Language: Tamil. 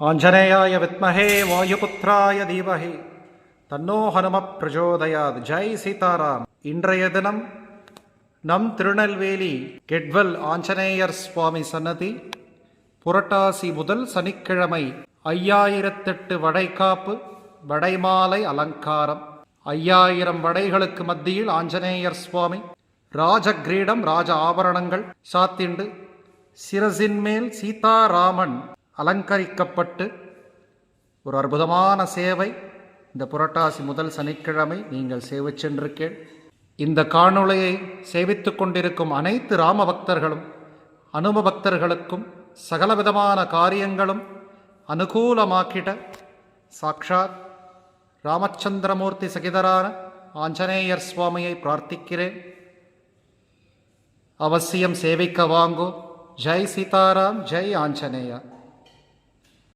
ஆஞ்சநேயாய வித்மஹே வாயுபுத்ராய தீமஹி தன்னோ ஹனும பிரச்சோதயாத் ஜெய் சீதாராம். இன்றைய தினம் நம் திருநெல்வேலி கெட்வல் ஆஞ்சநேயர் சுவாமி சன்னதி புரட்டாசி முதல் சனிக்கிழமை ஐயாயிரத்தெட்டு வடைக்காப்பு வடைமாலை அலங்காரம். ஐயாயிரம் வடைகளுக்கு மத்தியில் ஆஞ்சநேயர் சுவாமி ராஜகிரீடம் ராஜ ஆபரணங்கள் சாத்திண்டு சிரசின் மேல் சீதாராமன் அலங்கரிக்கப்பட்டு ஒரு அற்புதமான சேவை. இந்த புரட்டாசி முதல் சனிக்கிழமை நீங்கள் சேவை சென்றிருக்கேன். இந்த காணொளியை சேவித்து கொண்டிருக்கும் அனைத்து ராம பக்தர்களும் அனும பக்தர்களுக்கும் சகலவிதமான காரியங்களும் அனுகூலமாக்கிட சாக்ஷாத் ராமச்சந்திரமூர்த்தி சகிதரான ஆஞ்சநேயர் சுவாமியை பிரார்த்திக்கிறேன். அவசியம் சேவிக்க வாங்கோ. ஜெய் சீதாராம் ஜெய் ஆஞ்சநேயா